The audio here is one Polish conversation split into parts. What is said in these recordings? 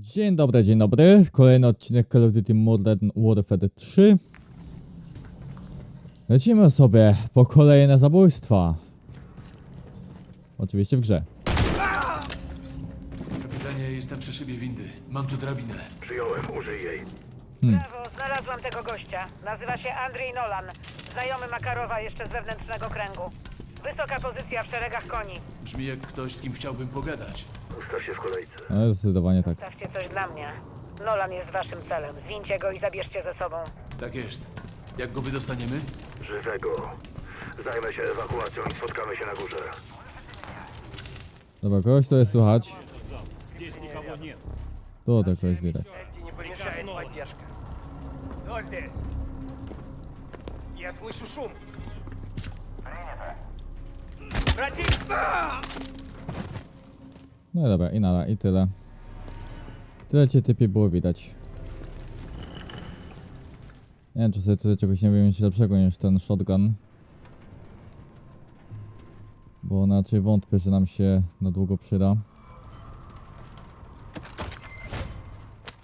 Dzień dobry, dzień dobry. Kolejny odcinek Call of Duty Modern Warfare 3. Lecimy sobie po kolejne zabójstwa. Oczywiście w grze. Kapitanie, jestem przy szybie windy. Mam tu drabinę. Przyjąłem, użyj jej. Brawo, znalazłam tego gościa. Nazywa się Andrzej Nolan. Znajomy Makarowa jeszcze z wewnętrznego kręgu. Wysoka pozycja w szeregach koni. Brzmi jak ktoś, z kim chciałbym pogadać. Ustaw się w kolejce. Ale zdecydowanie tak. Stawcie coś dla mnie. Nolan jest waszym celem. Zwincie go i zabierzcie ze sobą. Tak jest. Jak go wydostaniemy? Żywego. Zajmę się ewakuacją i spotkamy się na górze. Dobra, kogoś to jest słychać. Tu to kogoś widać. не помешает поддержка. Кто здесь? Я слышу шум. Против! No dobra, i nara, i tyle. Tyle cię typie było widać. Nie wiem, czy sobie tutaj czegoś nie wiem lepszego niż ten shotgun. Bo inaczej wątpię, że nam się na długo przyda.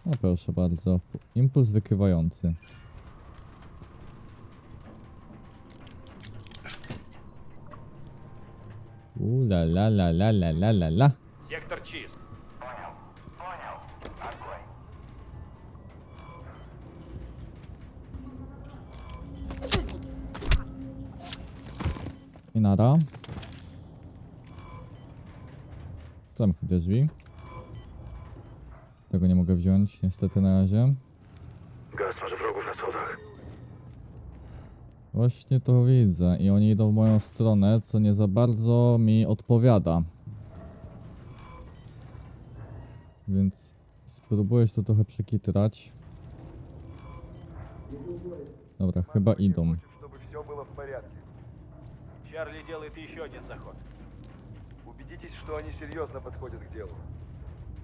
No proszę bardzo. Impuls wykrywający. Ula la la la la la la la. Сектор чист. Понял. Понял. Огонь. Nie nara. Zamknij te drzwi. Tego nie mogę wziąć niestety na razie. Właśnie to widzę i oni idą w moją stronę, co nie za bardzo mi odpowiada. Więc spróbuję się to trochę przekitrać. Dobra, chyba idą. чтобы все было в порядке. Чарли делает еще один заход. Убедитесь, что они серьезно подходят к делу.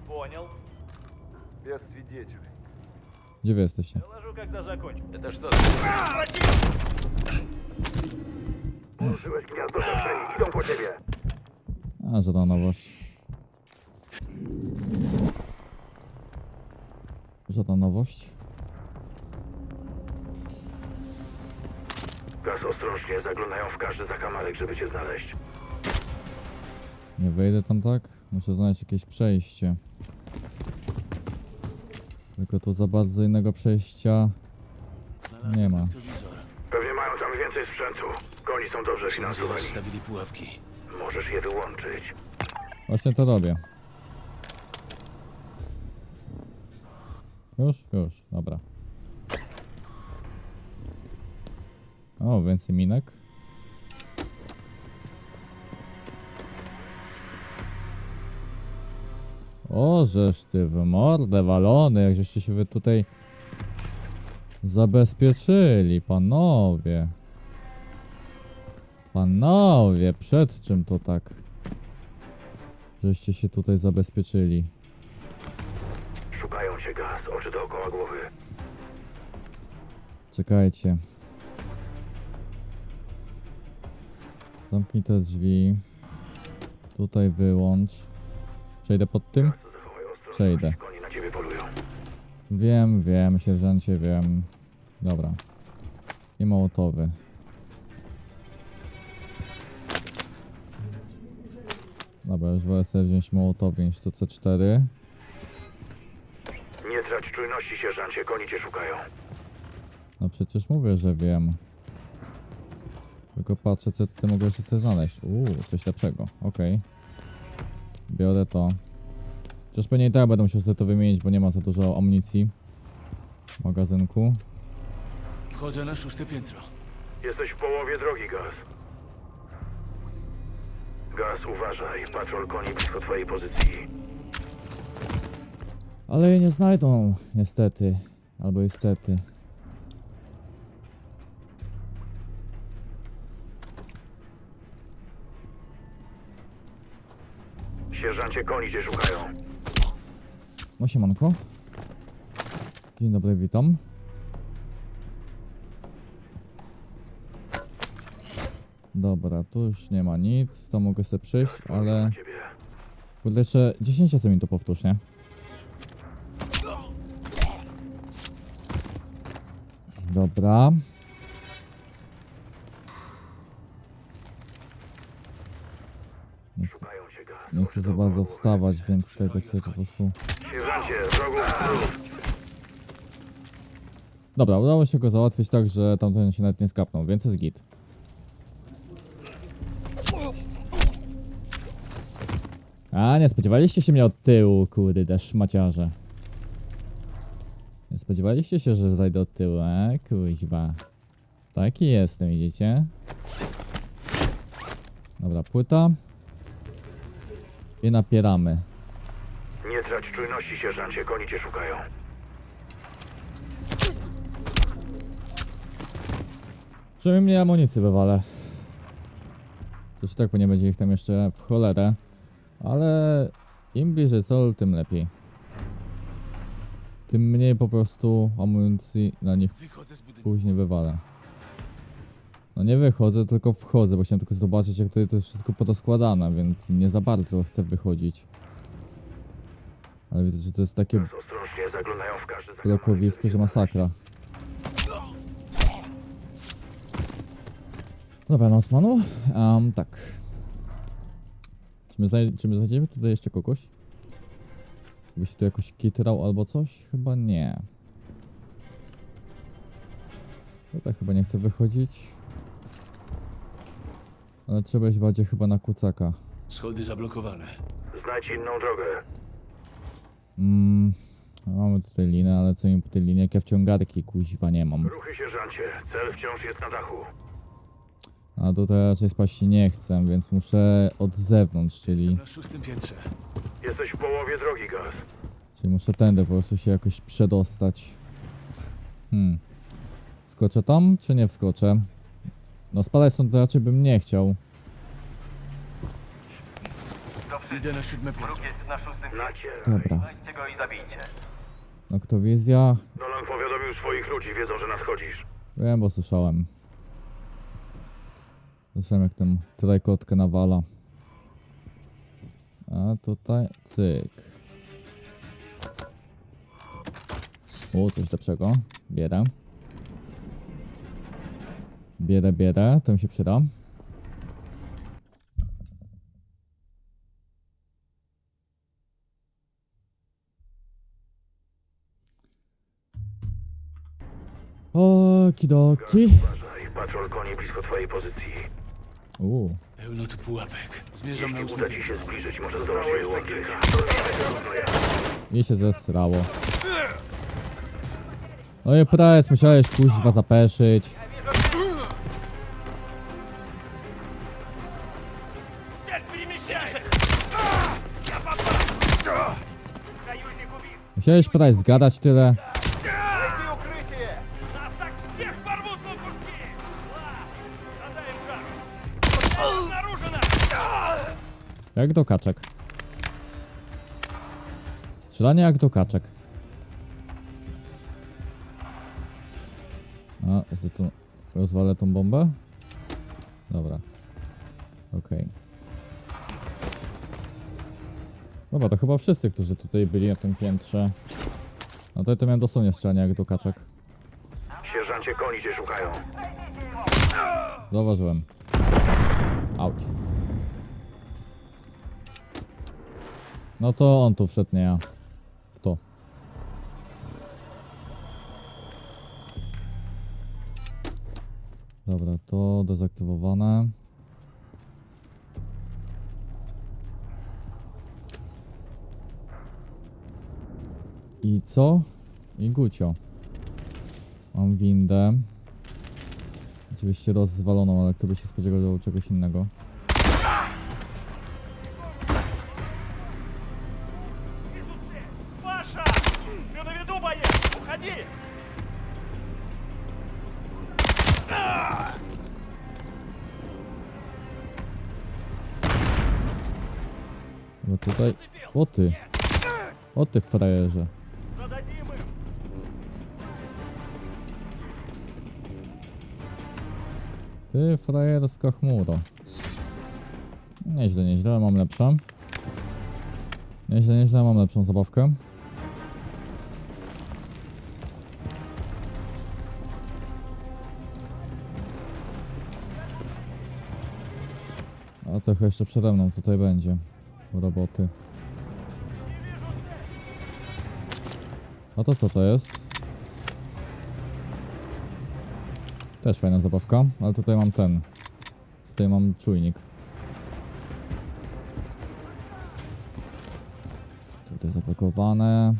Понял. Без свидетелей. Gdzie wy jesteście? Доложу, когда закончу. Это что? Użyłeś gniazdo przestrzeni. Idą po ciebie. A, żadna nowość. Żadna nowość. Gaz, ostrożnie. Zaglądają w każdy zakamarek, żeby cię znaleźć. Nie wejdę tam tak? Muszę znaleźć jakieś przejście. Tylko tu za bardzo innego przejścia nie ma. Pewnie mają tam więcej sprzętu. Koni są dobrze finansowani. rozstawili pułapki. Możesz je wyłączyć. Właśnie to robię. Już? Już, dobra. O, więcej minek. O, żeż ty w mordę walony, jak żeście się wy tutaj zabezpieczyli, panowie. Panowie, przed czym to tak? Żeście się tutaj zabezpieczyli. Szukają cię gaz. Oczy dookoła głowy. Czekajcie. Zamknij te drzwi. Tutaj wyłącz. Przejdę pod tym? Przejdę. Wiem, wiem, sierżancie, wiem. Dobra. I mołotowy. Dobra, już wolę sobie wziąć mołotowy niż to C4. Nie trać czujności, sierżancie. Koni cię szukają. No przecież mówię, że wiem. Tylko patrzę, co tutaj mogę jeszcze sobie znaleźć. Uuu, coś lepszego. Okej. Biorę to. Chociaż pewnie i tak będę musiał sobie to wymienić, bo nie ma za dużo amunicji w magazynku. Wchodzę na szóste piętro. Jesteś w połowie drogi, Gaz. Gaz, uważaj. Patrol koni blisko twojej pozycji. Ale jej nie znajdą, niestety. Albo niestety. Sierżancie, koni cię szukają. No siemanko. Dzień dobry, witam. Dobra, tu już nie ma nic, to mogę sobie przyjść, ale... Kurde, jeszcze 10 razy mi to powtórz, nie? Dobra. Nie chcę za bardzo wstawać, więc tego sobie po prostu... Dobra, udało się go załatwić tak, że tamten się nawet nie skapnął, więc jest git. A, nie spodziewaliście się mnie od tyłu, kurde, szmaciarze. Nie spodziewaliście się, że zajdę od tyłu, e, kuźwa. Taki jestem, widzicie? Dobra, płyta. I napieramy. Trać czujności, sierżancie, koni cię szukają. Przynajmniej mnie amunicji wywalę. To się tak, bo nie będzie ich tam jeszcze w cholerę. Ale im bliżej cel, tym lepiej. Tym mniej po prostu amunicji na nich później wywalę. No nie wychodzę, tylko wchodzę, bo chciałem tylko zobaczyć jak tutaj to jest wszystko podoskładane, więc nie za bardzo chcę wychodzić. Ale widzę, że to jest takie Ostrożnie zaglądają w każdy zakątek. blokowisko, że masakra. Dobra, noc panu. Um, tak. Czy my, znaj- czy my znajdziemy tutaj jeszcze kogoś? By się tu jakoś kitrał albo coś? Chyba nie. Tutaj chyba nie chce wychodzić. Ale trzeba iść bardziej chyba na kucaka. Schody zablokowane. Znajdź inną drogę. Mm, mamy tutaj linę, ale co mi po tej linie? Jak ja wciągarki kuźwa nie mam. Ruchy, sierżancie. Cel wciąż jest na dachu. A tutaj raczej spaść się nie chcę, więc muszę od zewnątrz, czyli, Na szóstym piętrze. Jesteś w połowie drogi, gaz. czyli muszę tędy po prostu się jakoś przedostać. Hmm. Wskoczę tam, czy nie wskoczę? No spadać stąd raczej bym nie chciał. Idę na siódme piętro. Nacier. Dobra. Weźcie go i zabijcie. Noktowizja. Nolan powiadomił swoich ludzi, wiedzą, że nadchodzisz. Wiem, bo słyszałem. Słyszałem jak tam trajkotkę nawala. A tutaj cyk. O, coś lepszego. Bierę. Bierę, bierę. To mi się przyda. Okidoki. Uważaj, patrol koni blisko twojej pozycji. Uuu. Pełno tu pułapek. Zmierzam na Jeśli uda ci się zbliżyć, może zdołasz je łączyć. I się zesrało. Oj, prec, musiałeś kuźwa zapeszyć. Musiałeś prec zgadać tyle. Jak do kaczek. Strzelanie jak do kaczek. A, zdetu... rozwalę tą bombę? Dobra. Okej. Dobra, to chyba wszyscy, którzy tutaj byli na tym piętrze. No to ja to miałem dosłownie strzelanie jak do kaczek. Sierżancie, koni cię szukają. Zauważyłem. Auć. No to on tu wszedł, nie ja. W to. Dobra, to dezaktywowane. I co? I gucio. Mam windę. Oczywiście rozwaloną, ale kto by się spodziewał czegoś innego. No tutaj... O ty! O ty frajerze! Ty frajerska chmuro. Nieźle, nieźle, mam lepszą. Nieźle, nieźle, mam lepszą zabawkę. A trochę jeszcze przede mną tutaj będzie roboty. A to co to jest? Też fajna zabawka, ale tutaj mam ten. Tutaj mam czujnik. Tutaj zablokowane.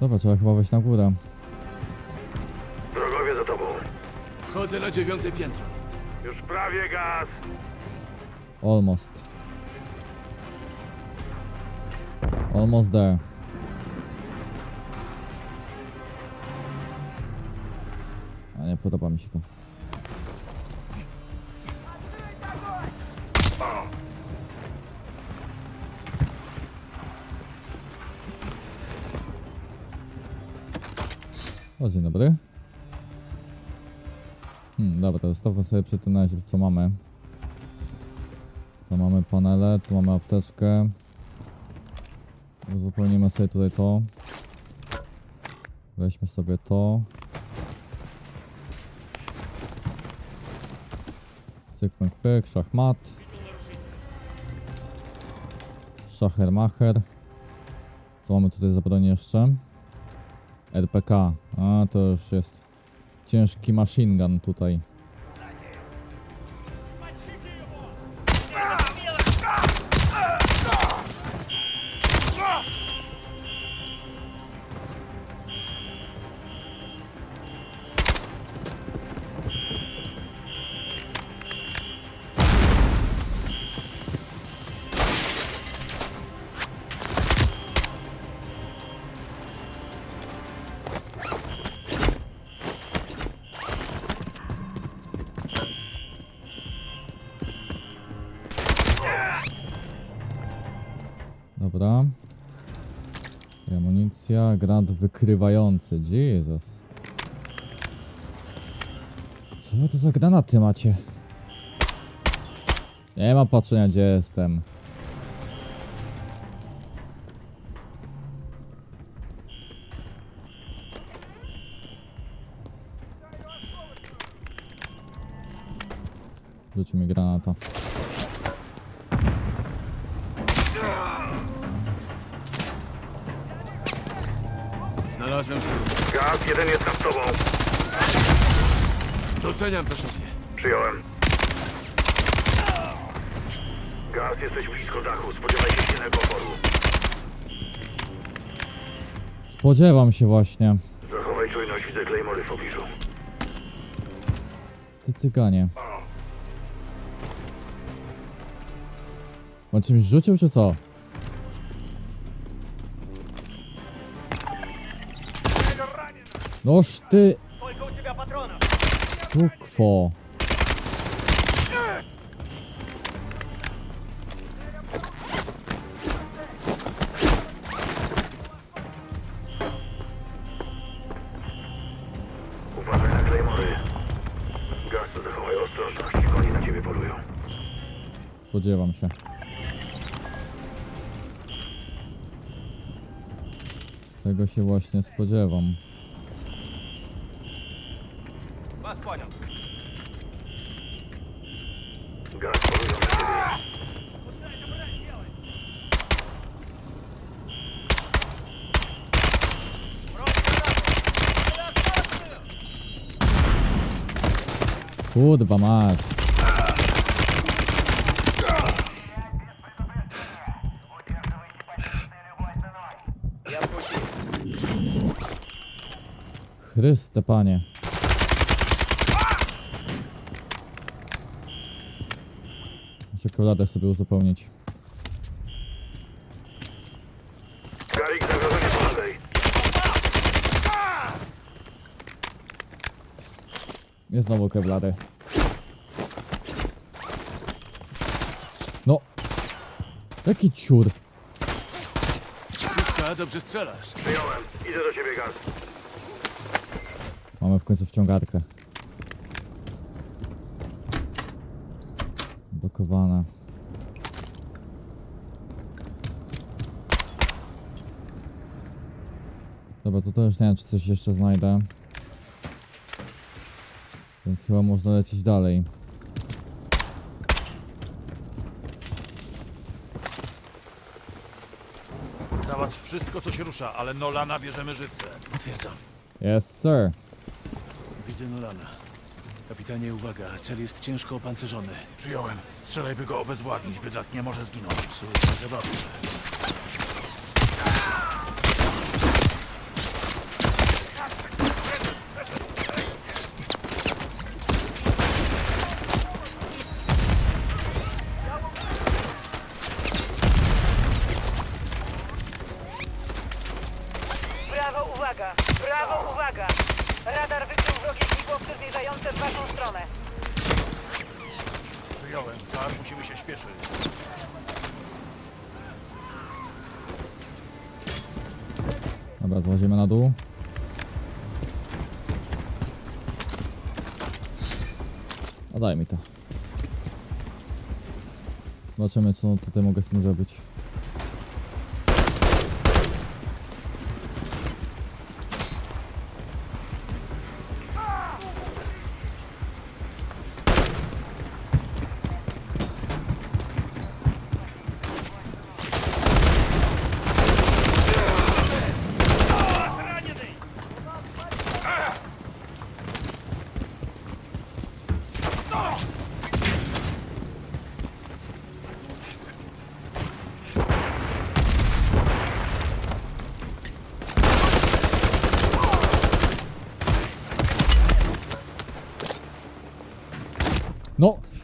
Dobra, trzeba chyba wejść na górę. Wrogowie za tobą. Wchodzę na dziewiąte piętro. Już prawie gaz. Almost. Almost there. A nie podoba mi się to. O, dzień dobry. Hmm, dobra, zostawmy sobie przy tym na razie, co mamy. Tu mamy panele, tu mamy apteczkę. Uzupełnimy sobie tutaj to. Weźmy sobie to. Cyk, pyk, pyk, szachmat. Szachermacher. Co mamy tutaj za broń jeszcze? RPK. A, to już jest ciężki machine gun tutaj. Amunicja, granat wykrywający. Jezus. Co wy to za granaty macie? Nie ma patrzenia gdzie jestem. Rzuć mi granata. Znalazłem skrót. Gaz, jeden jest nad tobą. Doceniam to, szefie. Przyjąłem. Gaz, jesteś blisko dachu. Spodziewaj się silnego oporu. Spodziewam się właśnie. Zachowaj czujność, widzę Claymory w pobliżu. Ty cyganie. On czymś rzucił czy co? Noż ty... Сколько у тебя патронов? Sukwo. Uważaj na Claymory. Gaz, zachowaj ostrożność. Oni na ciebie polują. Spodziewam się. Tego się właśnie spodziewam. Kurwa mać. Chryste panie. Muszę koladę sobie uzupełnić. Garik, zagrożenie po lewej. Nie znowu kewlary. No. Jaki ciur. Krótka, dobrze strzelasz. Przyjąłem. Idę do ciebie, Gaz. Mamy w końcu wciągarkę. Blokowane. Dobra, tutaj już nie wiem, czy coś jeszcze znajdę. Więc chyba można lecieć dalej. Załatw wszystko, co się rusza, ale Nolana bierzemy żywce. Potwierdzam. Yes, sir. Widzę Nolana. Kapitanie, uwaga, cel jest ciężko opancerzony. Przyjąłem. Strzelaj, by go obezwładnić. Bydlak nie może zginąć. Pan zabawy, Daj mi to. Zobaczymy, co tutaj mogę z tym zrobić.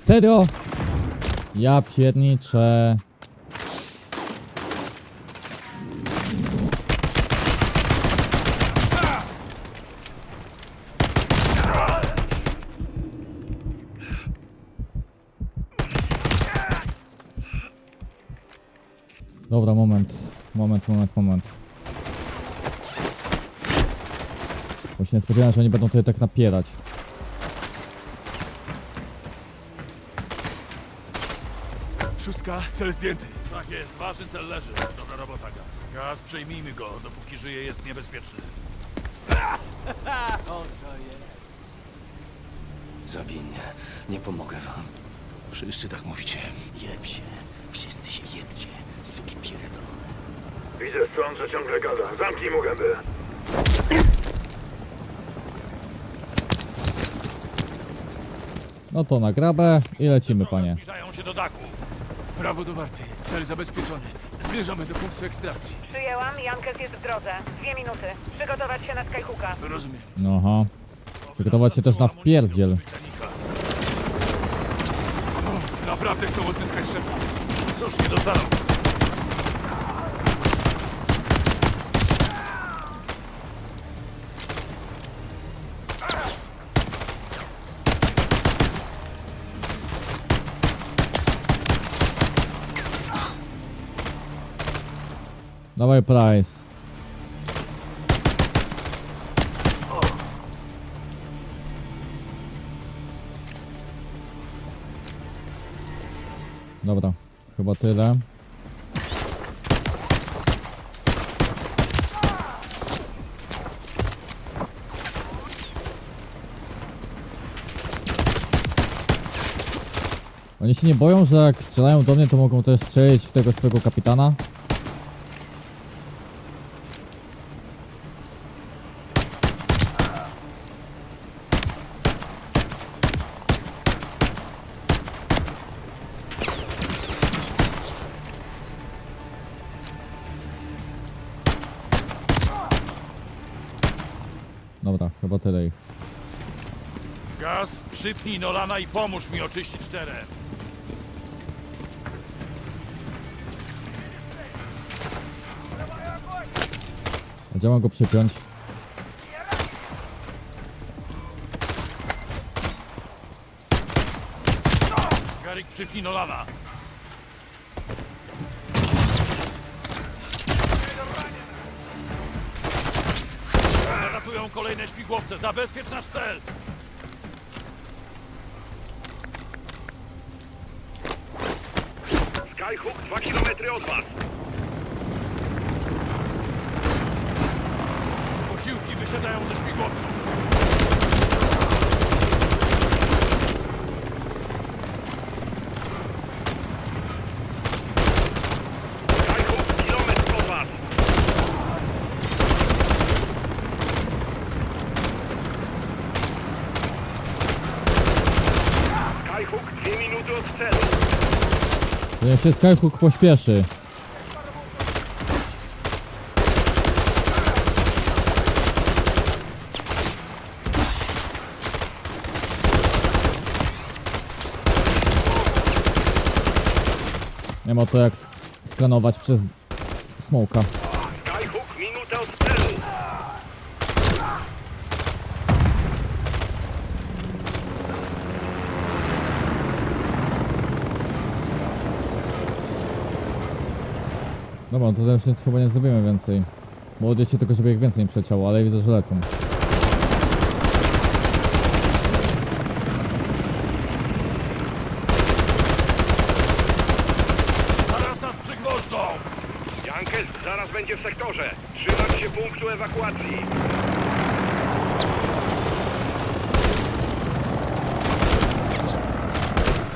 Serio? Ja pierniczę. Dobra, moment. Moment, moment, moment. Bo się nie spodziewałem, że oni będą tutaj tak napierać. Cel zdjęty. Tak jest. Ważny cel leży. Dobra robota, Gaz. Gaz, przejmijmy go. Dopóki żyje, jest niebezpieczny. O, to jest. Zabij mnie. Nie pomogę wam. Wszyscy tak mówicie. Jeb się. Wszyscy się jebcie. Suki pierdolone. Widzę stąd, że ciągle gada. Zamknij mu gębę. No to na grabę i lecimy, panie. Zbliżają się do dachu. Brawo do Warty. Cel zabezpieczony. Zmierzamy do punktu ekstrakcji. Przyjęłam, Jankes jest w drodze. Dwie minuty. Przygotować się na Skyhooka. Rozumiem. Aha. Przygotować się też na wpierdziel. Mechanika. Naprawdę chcą odzyskać szefa. Cóż, nie dostaną. Dawaj price. Dobra, chyba tyle. Oni się nie boją, że jak strzelają do mnie, to mogą też strzelić w tego swojego kapitana? Gaz, przypnij Nolana i pomóż mi oczyścić teren. Gdzie mam go przypiąć? Garik, przypnij Nolana. Nadatują kolejne śmigłowce. Zabezpiecz nasz cel. Skyhook, dwa kilometry od was. Posiłki wysiadają ze śmigłowców. To niech się Skyhook pośpieszy. Nie ma to jak sk- skanować przez smoka. Skyhook minutę od celu. Dobra, to teraz nic chyba nie zrobimy więcej. Młodzi tylko, żeby ich więcej nie przeciało, ale widzę, że lecą. Zaraz nas przygwożdżą! Jankel zaraz będzie w sektorze. Trzymać się punktu ewakuacji.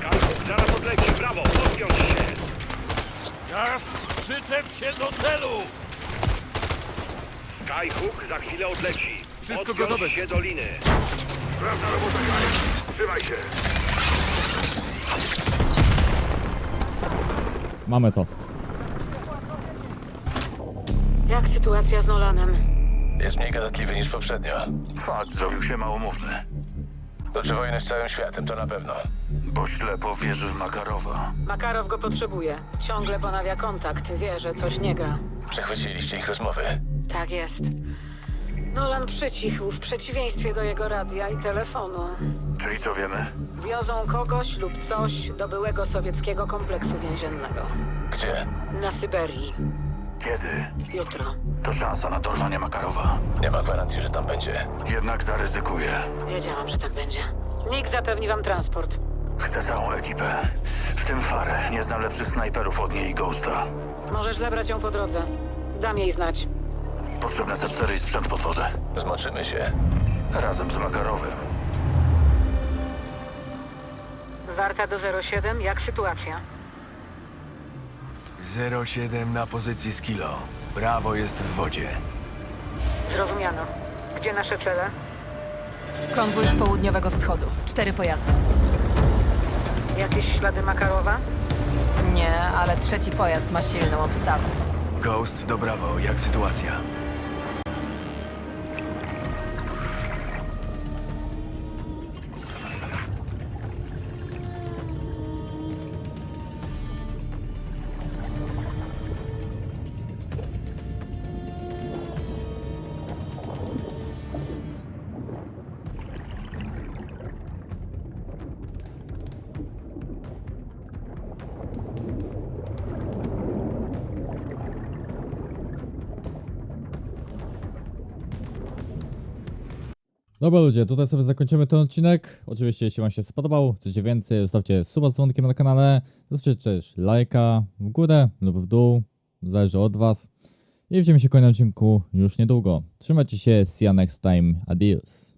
Skyhook zaraz odleci. Brawo, podpiąć się. Gaz, przyczep się do celu! Skyhook za chwilę odleci. Wszystko gotowe. się do liny. Sprawna robota. Trzymaj się. Mamy to. Jak sytuacja z Nolanem? Jest mniej gadatliwy niż poprzednio. Fakt zrobił się małomówny, Toczy wojnę z całym światem, to na pewno. bo ślepo wierzy w Makarowa. Makarow go potrzebuje. Ciągle ponawia kontakt. Wie, że coś nie gra. Przechwyciliście ich rozmowy. Tak jest. Nolan przycichł w przeciwieństwie do jego radia i telefonu. Czyli co wiemy? Wiozą kogoś lub coś do byłego sowieckiego kompleksu więziennego. Gdzie? Na Syberii. Kiedy? Jutro. To szansa na dorwanie Makarowa. Nie ma gwarancji, że tam będzie. Jednak zaryzykuję. Wiedziałam, że tak będzie. Nick zapewni wam transport. Chcę całą ekipę. W tym Farę. Nie znam lepszych snajperów od niej i Ghosta. Możesz zabrać ją po drodze. Dam jej znać. Potrzebne C4 i sprzęt pod wodę. Zmoczymy się. Razem z Makarowym. Warta do 07, jak sytuacja? 07 na pozycji z kilo. Brawo jest w wodzie. Zrozumiano. Gdzie nasze cele? Konwój z południowego wschodu. Cztery pojazdy. Jakieś ślady Makarowa? Nie, ale trzeci pojazd ma silną obstawę. Ghost do Brawo, jak sytuacja? Dobra ludzie, tutaj sobie zakończymy ten odcinek. Oczywiście jeśli wam się spodobał, chcecie więcej, zostawcie suba z dzwonkiem na kanale. Zostawcie też lajka w górę lub w dół, zależy od was. I widzimy się w kolejnym odcinku już niedługo. Trzymajcie się, see you next time, adios.